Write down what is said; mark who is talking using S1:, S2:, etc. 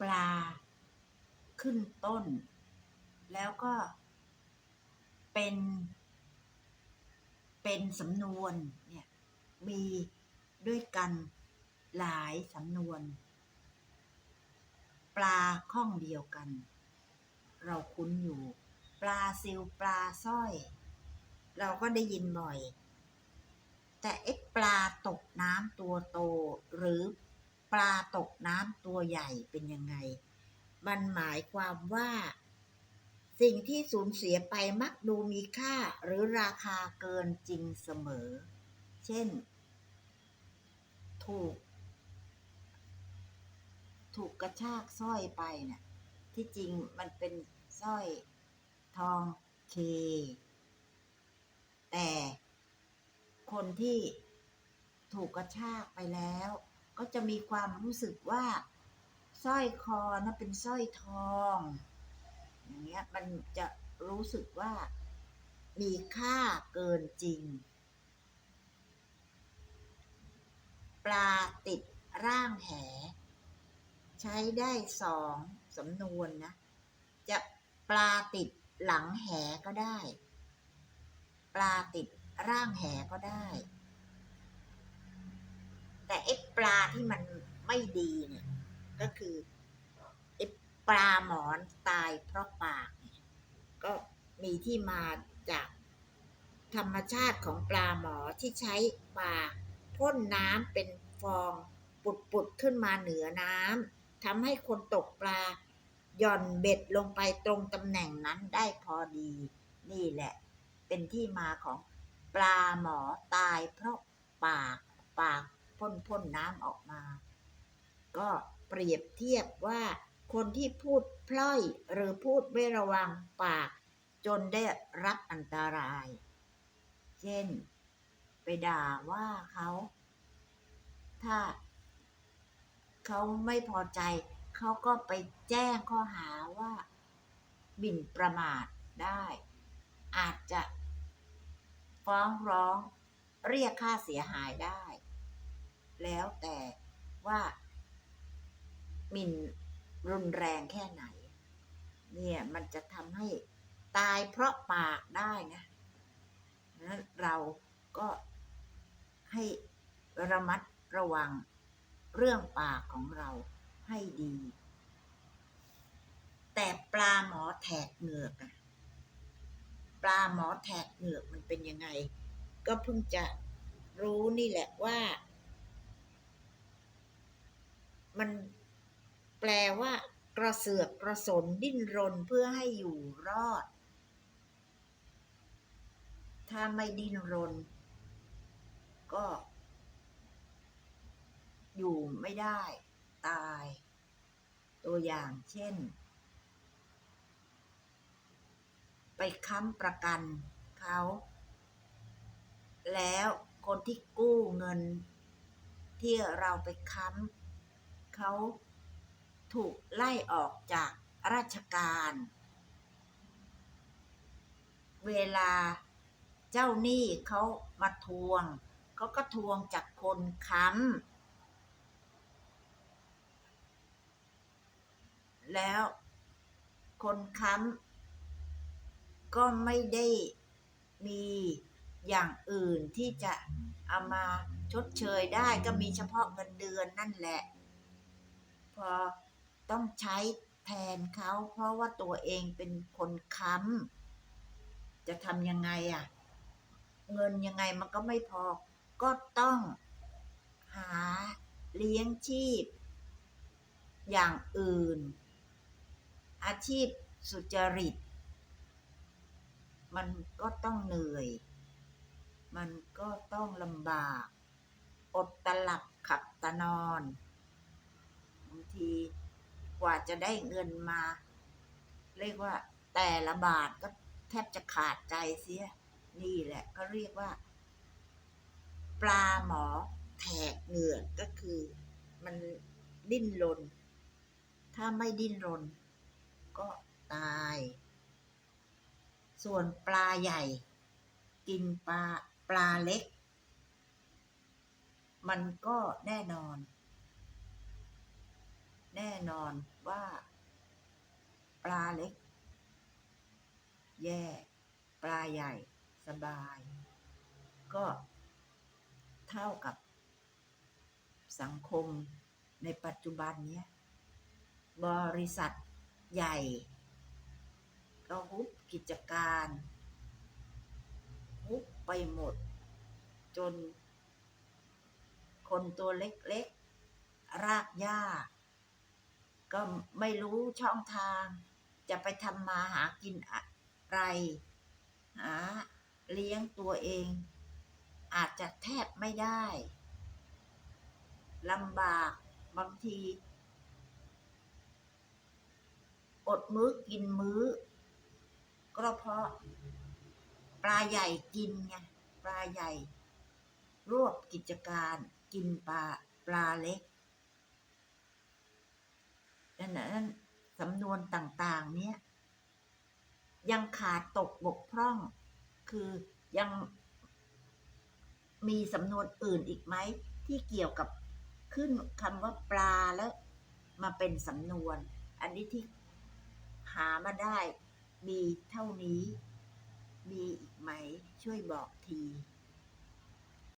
S1: ปลา ขึ้นต้น แล้วก็ เป็น เป็นสำนวนเนี่ยมีด้วยกันหลายสำนวน ปลาข้องเดียวกัน เราคุ้นอยู่ ปลาซิวปลาสร้อย เราก็ได้ยินบ่อย แต่ไอ้ปลาตกน้ำตัวโตหรือ ปลาตกน้ำตัวใหญ่เป็นยังไง มันหมายความว่า สิ่งที่สูญเสียไปมักดูมีค่าหรือราคาเกินจริงเสมอ เช่น ถูก ถูกกระชากสร้อยไปเนะ่ะที่จริงมันเป็นสร้อยทองเค แต่คนที่ถูกกระชากไปแล้ว ก็จะมีความรู้สึกว่าสร้อยคอนะเป็นสร้อยทอง อย่างเงี้ยมันจะรู้สึกว่ามีค่าเกินจริง ปลาติดร่างแห ใช้ได้สองสำนวนนะ จะปลาติดหลังแหก็ได้ ปลาติดร่างแหก็ได้ แต่ไอ้ปลาที่มันไม่ดีเนี่ย ก็คือไอ้ปลาหมอนตายเพราะปากเนี่ยก็มีที่มาจากธรรมชาติของปลาหมอที่ใช้ปากพ่นน้ำเป็นฟองปุดๆขึ้นมาเหนือน้ำทำให้คนตกปลาหย่อนเบ็ดลงไปตรงตำแหน่งนั้นได้พอดี นี่แหละ เป็นที่มาของปลาหมอตายเพราะปากปาก พ่นพ่นน้ำออกมา ก็เปรียบเทียบว่าคนที่พูดพล่อยหรือพูดไม่ระวังปาก จนได้รับอันตราย เช่น ไปด่าว่าเขา ถ้าเขาไม่พอใจเขาก็ไปแจ้งข้อหาว่าหมิ่นประมาทได้ อาจจะฟ้องร้องเรียกค่าเสียหายได้ แล้วแต่ว่ามินรุนแรงแค่ไหน เนี่ยมันจะทำให้ตายเพราะปากได้นะนั้นเราก็ให้ระมัดระวังเรื่องปากของเราให้ดี แต่ปลาหมอแถกเหงือกอะปลาหมอแถกเหงือกมันเป็นยังไง ก็เพิ่งจะรู้นี่แหละว่า มันแปลว่า กระเสือกกระสนดิ้นรนเพื่อให้อยู่รอด ถ้าไม่ดิ้นรน ก็ อยู่ไม่ได้ ตาย ตัวอย่างเช่น ไปค้ำประกันเขาแล้วคนที่กู้เงินที่เราไปค้ำ เขาถูกไล่ออกจากราชการ เวลาเจ้าหนี้เขามาทวงเขาก็ทวงจากคนค้ำแล้วคนค้ำก็ไม่ได้มีอย่างอื่นที่จะเอามาชดเชยได้ก็มีเฉพาะเงินเดือนนั่นแหละ พอต้องใช้แทนเขาเพราะว่าตัวเองเป็นคนค้ำจะทำยังไงอะ่ะ เงินยังไงมันก็ไม่พอ ก็ต้องหาเลี้ยงชีพ อย่างอื่น อาชีพสุจริต มันก็ต้องเหนื่อย มันก็ต้องลำบาก อดตะหลับขับตะนอน ทีกว่าจะได้เงินมา เรียกว่า แต่ละบาทก็แทบจะขาดใจเสีย นี่แหละก็เรียกว่า ปลาหมอแถกเหงือกก็คือ มันดิ้นรนถ้าไม่ดิ้นรนก็ตาย ส่วนปลาใหญ่ กินปลาปลาเล็ก มันก็แน่นอน แน่นอนว่า ปลาเล็ก แย่ ปลาใหญ่ สบาย ก็เท่ากับสังคมในปัจจุบันเนี้ย บริษัทใหญ่ ก็ฮุบกิจการฮุบไปหมด จนคนตัวเล็กๆ รากหญ้า ก็ไม่รู้ช่องทาง จะไปทำมาหากินอะไร หาเลี้ยงตัวเอง อาจจะแทบไม่ได้ลำบากบางที อดมื้อกินมื้อ ก็เพราะ ปลาใหญ่กินไงปลาใหญ่ รวบกิจการกินปลาปลาเล็ก นั่นนะนั่นสำนวนต่างๆ เนี้ยยังขาดตกบกพร่อง คือยังมีสำนวนอื่นอีกไหม ที่เกี่ยวกับขึ้นคำว่าปลาแล้วมาเป็นสำนวน อันนี้ที่หามาได้มีเท่านี้ มีอีกไหมช่วยบอกที